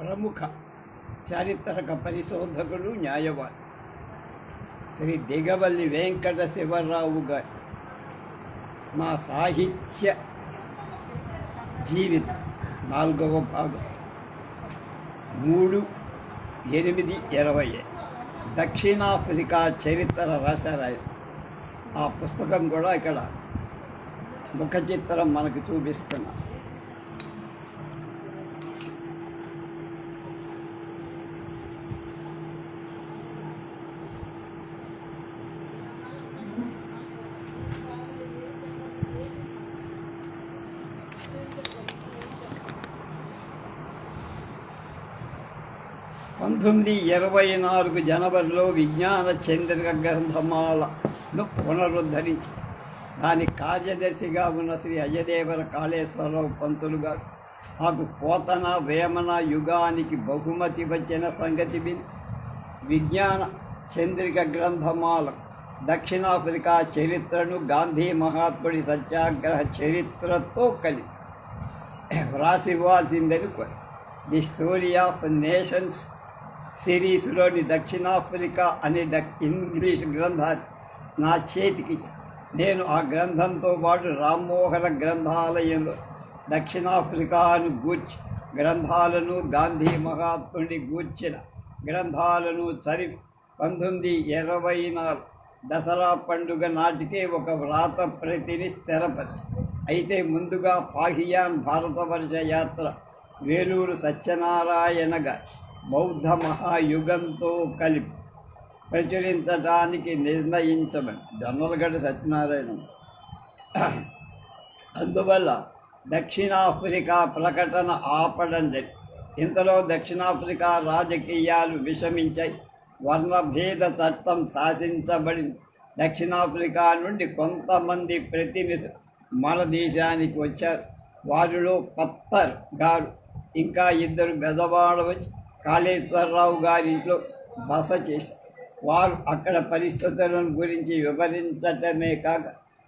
ప్రముఖ చారిత్రక పరిశోధకుడు న్యాయవాది శ్రీ దిగవల్లి వెంకట శివరావు గారి. నా సాహిత్య జీవితం నాలుగవ భాగం. మూడు ఎనిమిది ఇరవై దక్షిణాఫ్రికా చరిత్ర రాశారు ఆయన ఆ పుస్తకం కూడా ఇక్కడ ముఖ చిత్రం మనకు చూపిస్తున్నా. పంతొమ్మిది ఇరవై నాలుగు జనవరిలో విజ్ఞాన చంద్రిక గ్రంథమాలను పునరుద్ధరించి దాని కార్యదర్శిగా ఉన్న శ్రీ అజయదేవర కాళేశ్వరరావు పంతులు గారు నాకు పోతన వేమన యుగానికి బహుమతి వచ్చిన సంగతి విని విజ్ఞాన చంద్రిక గ్రంథమాల దక్షిణాఫ్రికా చరిత్రను గాంధీ మహాత్ముడి సత్యాగ్రహ చరిత్రతో కలిపి వ్రాసివ్వాల్సిందని కోరి. ది స్టోరీ ఆఫ్ నేషన్స్ సిరీస్లోని దక్షిణాఫ్రికా అనే ద ఇంగ్లీష్ గ్రంథాన్ని నా చేతికి నేను ఆ గ్రంథంతో పాటు రామ్మోహన గ్రంథాలయంలో దక్షిణాఫ్రికాను గూర్చి గ్రంథాలను గాంధీ మహాత్ముని గూర్చిన గ్రంథాలను చరి పంతొమ్మిది ఇరవై నాలుగు దసరా పండుగ నాటికే ఒక వ్రాత ప్రతిని స్థిరపరిచి. అయితే ముందుగా పాహియాన్ భారతవర్ష యాత్ర వేలూరు సత్యనారాయణ గారు బౌద్ధ మహాయుగంతో కలిపి ప్రచురించడానికి నిర్ణయించమని జొన్నలగడ్డ సత్యనారాయణ. అందువల్ల దక్షిణాఫ్రికా ప్రకటన ఆపడం జరిగింది ఇంతలో దక్షిణాఫ్రికా రాజకీయాలు విషమించాయి వర్ణభేద చట్టం శాసించబడింది దక్షిణాఫ్రికా నుండి కొంతమంది ప్రతినిధులు మన దేశానికి వచ్చారు. వారిలో పత్తర్ గారు ఇంకా ఇద్దరు బెదవాడ వచ్చి కాళేశ్వరరావు గారింట్లో బస చేశారు వారు అక్కడ పరిస్థితులను గురించి వివరించటమే కాక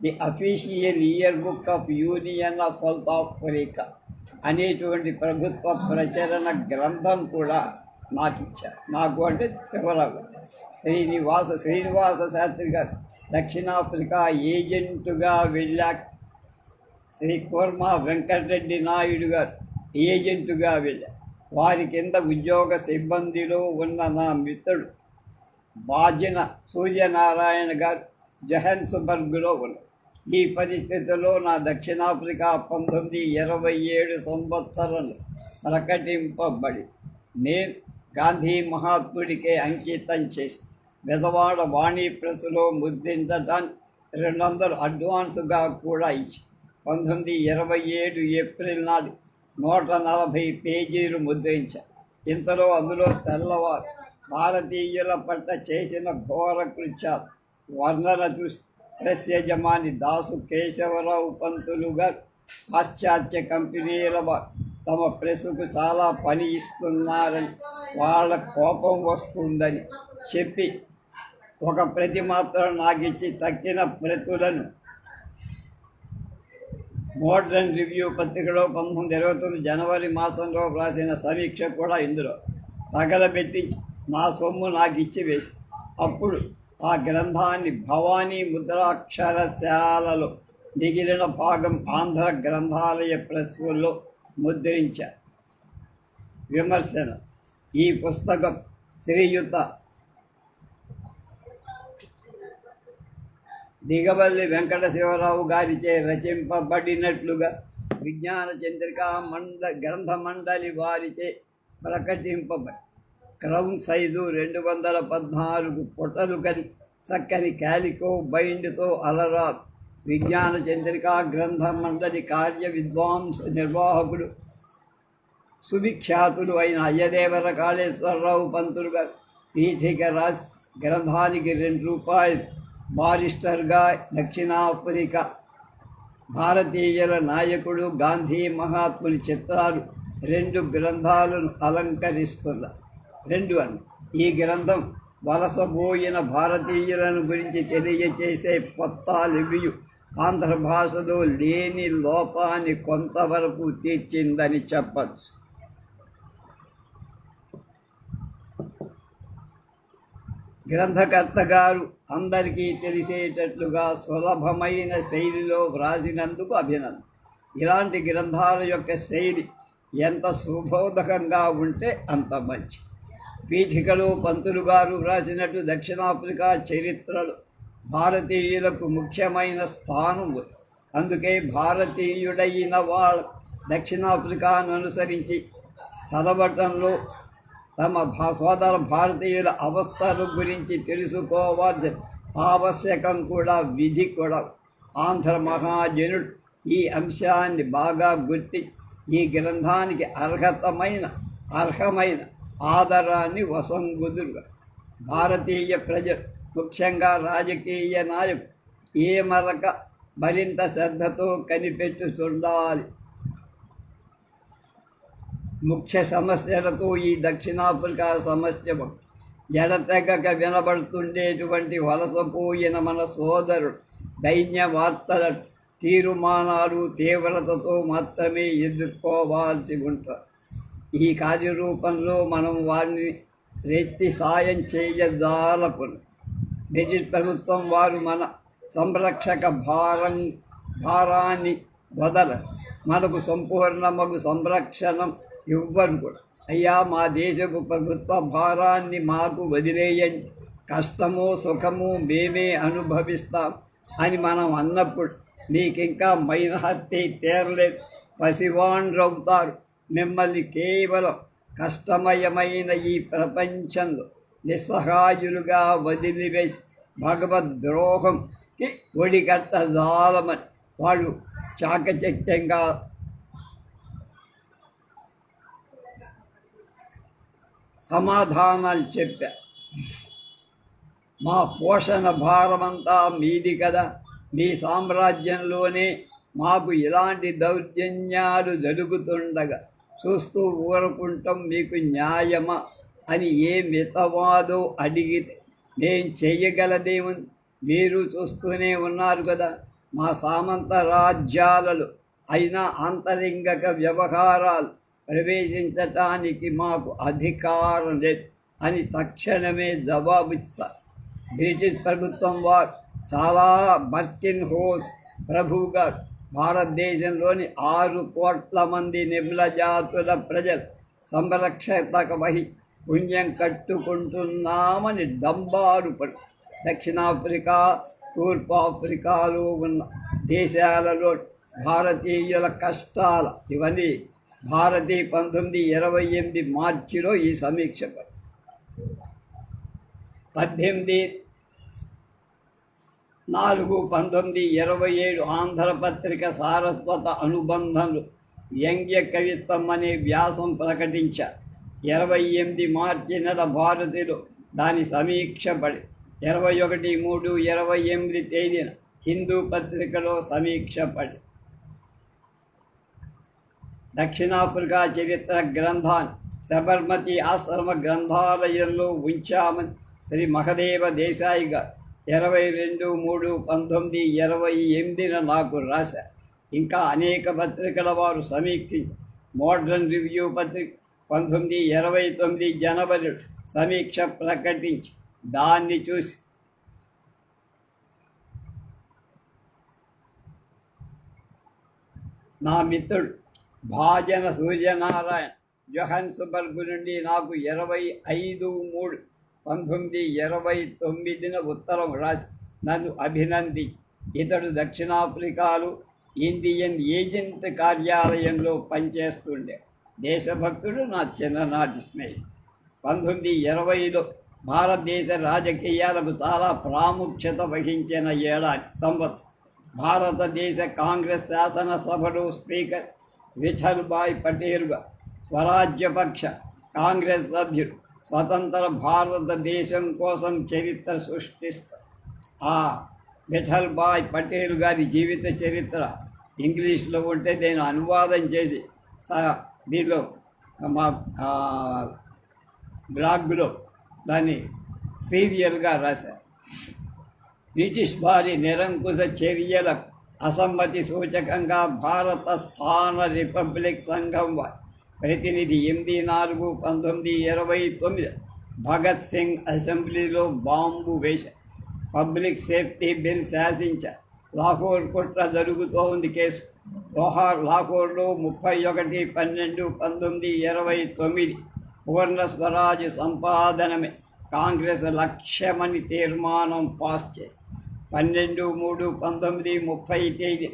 the official year book of Union of South Africa అనేటువంటి ప్రభుత్వ ప్రచరణ గ్రంథం కూడా నాకు ఇచ్చారు నాకు అంటే శివరావు శ్రీనివాస శ్రీనివాస శాస్త్రి గారు దక్షిణాఫ్రికా ఏజెంటుగా వెళ్ళాక శ్రీ కూర్మ వెంకటరెడ్డి నాయుడు గారు ఏజెంటుగా వెళ్ళారు. వారి కింద ఉద్యోగ సిబ్బందిలో ఉన్న నా మిత్రుడు బాజిన సూర్యనారాయణ గారు జహన్స్బర్గ్లో ఉన్నారు. ఈ పరిస్థితిలో నా దక్షిణాఫ్రికా పంతొమ్మిది ఇరవై ఏడు సంవత్సరంలో ప్రకటింపబడి నేను గాంధీ మహాత్ముడికే అంకితం చేసి విధవాడ వాణి ప్రెస్లో ముద్రించడానికి రెండు వందలు అడ్వాన్సుగా కూడా ఇచ్చి పంతొమ్మిది ఇరవై ఏడు ఏప్రిల్ నాడు నూట నలభై పేజీలు ముద్రించారు ఇంతలో అందులో తెల్లవారు భారతీయుల పట్ల చేసిన ఘోర కృత్యాలు. వర్ణన చూసి ప్రెస్ యజమాని దాసు కేశవరావు పంతులు గారు పాశ్చాత్య కంపెనీల వారు తమ ప్రెస్కు చాలా పని ఇస్తున్నారని వాళ్ళ కోపం వస్తుందని చెప్పి ఒక ప్రతి మాత్రం నాకిచ్చి తక్కిన ప్రతులను మోడ్రన్ రివ్యూ పత్రికలో పంతొమ్మిది ఇరవై తొమ్మిది జనవరి మాసంలో వ్రాసిన సమీక్ష కూడా ఇందులో. తగలబెట్టి నా సొమ్ము నాకు ఇచ్చి వేసి. అప్పుడు ఆ గ్రంథాన్ని భవానీ ముద్రాక్షరశాలలో మిగిలిన భాగం ఆంధ్ర గ్రంథాలయ ప్రెస్లో ముద్రించారు విమర్శన. ఈ పుస్తకం శ్రీయుత దిగవల్లి వెంకట శివరావు గారిచే రచింపబడినట్లుగా విజ్ఞాన చంద్రిక మండ గ్రంథ మండలి వారిచే ప్రకటింపబడి క్రౌన్ సైజు రెండు వందల పద్నాలుగు పొట్టలు కలి చక్కని క్యాలికో బైండ్తో అలరా విజ్ఞాన చంద్రిక గ్రంథ మండలి కార్య విద్వాంస నిర్వాహకుడు. సువిఖ్యాతులు అయిన అయ్యదేవర కాళేశ్వరరావు పంతులు గారు పీఠిక రాసి గ్రంథానికి రెండు రూపాయలు. బారిస్టర్గా దక్షిణాఫ్రికా భారతీయుల నాయకుడు గాంధీ మహాత్ముని చిత్రాలు రెండు గ్రంథాలను అలంకరిస్తున్న రెండు అని ఈ గ్రంథం వలసబోయిన భారతీయులను గురించి తెలియచేసే పొత్తాలివియు ఆంధ్ర భాషలో లేని లోపాన్ని కొంతవరకు తీర్చిందని చెప్పచ్చు. గ్రంథకర్త గారు అందరికీ తెలిసేటట్లుగా సులభమైన శైలిలో వ్రాసినందుకు అభినందన. ఇలాంటి గ్రంథాల యొక్క శైలి ఎంత శుభోదకంగా ఉంటే అంత మంచి. పీఠికలు పంతులు గారు వ్రాసినట్టు దక్షిణాఫ్రికా చరిత్రలు భారతీయులకు ముఖ్యమైన స్థానం అందుకే భారతీయుడైన వాళ్ళ దక్షిణాఫ్రికాను అనుసరించి చదవటంలో తమ సోదర భారతీయుల అవస్థను గురించి తెలుసుకోవాల్సిన ఆవశ్యకం కూడా విధి కూడా ఆంధ్ర మహాజనుడు ఈ అంశాన్ని బాగా గుర్తి ఈ గ్రంథానికి అర్హతమైన అర్హమైన ఆదరాన్ని వసంగుదురు భారతీయ ప్రజలు ముఖ్యంగా రాజకీయ నాయకులు ఏ మరక మరింత శ్రద్ధతో కనిపెట్టుచుండాలి. ముఖ్య సమస్యలతో ఈ దక్షిణాఫ్రికా సమస్య ఎడతెగక వినబడుతుండేటువంటి వలసపోయిన మన సోదరుడు దైన్య వార్తల తీర్మానాలు తీవ్రతతో మాత్రమే ఎదుర్కోవాల్సి ఉంటారు ఈ కార్యరూపంలో మనం వారిని రెత్తి సాయం చేయజాలకును. బ్రిటిష్ ప్రభుత్వం వారు మన సంరక్షక భారం భారాన్ని వదల మనకు సంపూర్ణమగు సంరక్షణం ఇవ్వరు కూడా. అయ్యా మా దేశపు ప్రభుత్వ భారాన్ని మాకు వదిలేయండి. కష్టము సుఖము మేమే అనుభవిస్తాం అని మనం అన్నప్పుడు మీకింకా మైనహత్య తేరలేదు. పసివాండ్రవుతారు మిమ్మల్ని కేవలం కష్టమయమైన ఈ ప్రపంచంలో నిస్సహాయులుగా వదిలివేసి భగవద్రోహంకి ఒడిగట్ట జాలమని వాళ్ళు చాకచక్యంగా సమాధానాలు చెప్పా. మా పోషణ భారమంతా మీది కదా. మీ సామ్రాజ్యంలోనే మాకు ఇలాంటి దౌర్జన్యాలు జరుగుతుండగా చూస్తూ ఊరుకుంటాం మీకు న్యాయమా అని ఏ మితవాదో అడిగితే నేను చెయ్యగలదేముంది మీరు చూస్తూనే ఉన్నారు కదా. మా సామంత రాజ్యాలలో అయినా అంతరింగక వ్యవహారాలు ప్రవేశించటానికి మాకు అధికారం లేదు. అని తక్షణమే జవాబిస్తారు బ్రిటిష్ ప్రభుత్వం వారు చాలా బర్కిన్ హోస్ ప్రభు గారు. భారతదేశంలోని ఆరు కోట్ల మంది నిమ్ల జాతుల ప్రజలు సంరక్షత వహి పుణ్యం కట్టుకుంటున్నామని దంబారు పడు. దక్షిణాఫ్రికా తూర్పు ఆఫ్రికాలో ఉన్న దేశాలలో భారతీయుల కష్టాల ఇవన్నీ భారతి పంతొమ్మిది ఇరవై ఎనిమిది మార్చిలో ఈ సమీక్ష పద్దెనిమిది నాలుగు పంతొమ్మిది ఇరవై ఏడు ఆంధ్రపత్రిక సారస్వత అనుబంధంలో వ్యంగ్య కవిత్వం అనే వ్యాసం ప్రకటించారు ఇరవై ఎనిమిది మార్చి నెల భారతిలో దాని సమీక్ష పడి ఇరవై ఒకటి మూడు ఇరవై ఎనిమిది తేదీన హిందూ పత్రికలో సమీక్ష పడి దక్షిణాఫ్రికా చరిత్ర గ్రంథాన్ని సబర్మతి ఆశ్రమ గ్రంథాలయంలో ఉంచామని శ్రీ మహదేవ దేశాయి గారు ఇరవై రెండు మూడు పంతొమ్మిది ఇరవై ఎనిమిదిన నాకు రాశారు ఇంకా అనేక పత్రికల వారు సమీక్షించి మోడ్రన్ రివ్యూ పత్రిక పంతొమ్మిది ఇరవై తొమ్మిది జనవరి సమీక్ష ప్రకటించి దాన్ని చూసి నా మిత్రుడు భాజన సూర్యనారాయణ జోహన్స్బర్గ్ నుండి నాకు ఇరవై ఐదు మూడు. పంతొమ్మిది ఇరవై తొమ్మిదిన ఉత్తరం రాసి నన్ను అభినందించి ఇతడు దక్షిణాఫ్రికాలో ఇండియన్ ఏజెంట్ కార్యాలయంలో పనిచేస్తుండే. దేశభక్తుడు నా చిన్ననాటి స్నేహితుడు. పంతొమ్మిది ఇరవైలో భారతదేశ రాజకీయాలకు చాలా ప్రాముఖ్యత వహించిన ఏడాది సంవత్సరం. భారతదేశ కాంగ్రెస్ శాసనసభలో స్పీకర్ విఠల్భాయ్ పటేల్గా స్వరాజ్యపక్ష కాంగ్రెస్ సభ్యులు స్వతంత్ర భారతదేశం కోసం చరిత్ర సృష్టిస్తారు ఆ విఠల్భాయ్ పటేల్ గారి జీవిత చరిత్ర ఇంగ్లీష్లో ఉంటే నేను అనువాదం చేసి స- దీనిలో మా బ్లాగ్లో దాన్ని సీరియల్గా రాశారు బ్రిటిష్ వారి నిరంకుశ చర్యలకు అసమ్మతి సూచకంగా భారత స్థాన రిపబ్లిక్ సంఘం ప్రతినిధి ఎనిమిది నాలుగు పంతొమ్మిది ఇరవై తొమ్మిది. భగత్ సింగ్ అసెంబ్లీలో బాంబు వేశారు పబ్లిక్ సేఫ్టీ బిల్ శాసించారు లాహోర్ కుట్ర జరుగుతోంది కేసు. లోహార్ లాహోర్లో ముప్పై ఒకటి పన్నెండు పంతొమ్మిది ఇరవై తొమ్మిది. పూర్ణ స్వరాజ్ సంపాదనమే. కాంగ్రెస్ లక్ష్యమని తీర్మానం పాస్ చేసింది. పన్నెండు మూడు పంతొమ్మిది ముప్పై తేదీ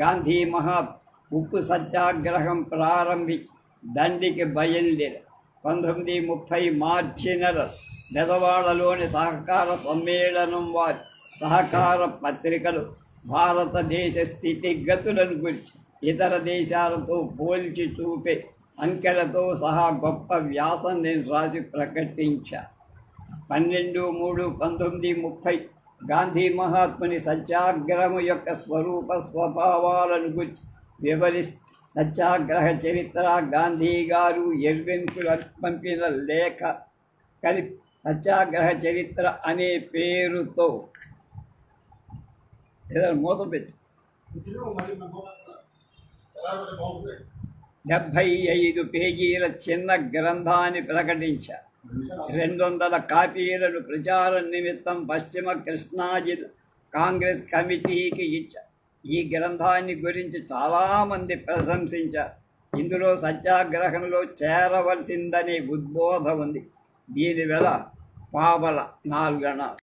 గాంధీ మహా ఉప్పు సత్యాగ్రహం ప్రారంభించి దండికి బయలుదేరి. పంతొమ్మిది ముప్పై మార్చి నెల బెదవాడలోని సహకార సమ్మేళనం వారి సహకార పత్రికలు భారతదేశ స్థితిగతులను గురించి ఇతర దేశాలతో పోల్చి చూపే అంకెలతో సహా గొప్ప వ్యాసం నేను రాసి ప్రకటించా. పన్నెండు మూడు పంతొమ్మిది ముప్పై గాంధీ మహాత్ముని సత్యాగ్రహము యొక్క స్వరూప స్వభావాలను గురించి వివరి సత్యాగ్రహ చరిత్ర గాంధీ గారు ఎర్వెన్కు పంపిన లేఖ కలి సత్యాగ్రహ చరిత్ర అనే పేరుతో మూతం మూత పెట్టి. డెబ్భై ఐదు పేజీల చిన్న గ్రంథాన్ని ప్రకటించారు. రెండు వందల కాపీలను ప్రచారం నిమిత్తం పశ్చిమ కృష్ణా జిల్లా కాంగ్రెస్ కమిటీకి ఇచ్చారు ఈ గ్రంథాన్ని గురించి చాలామంది ప్రశంసించారు ఇందులో సత్యాగ్రహంలో చేరవలసిందనే ఉద్బోధ ఉంది. దీని వెల పావల నాలుగణ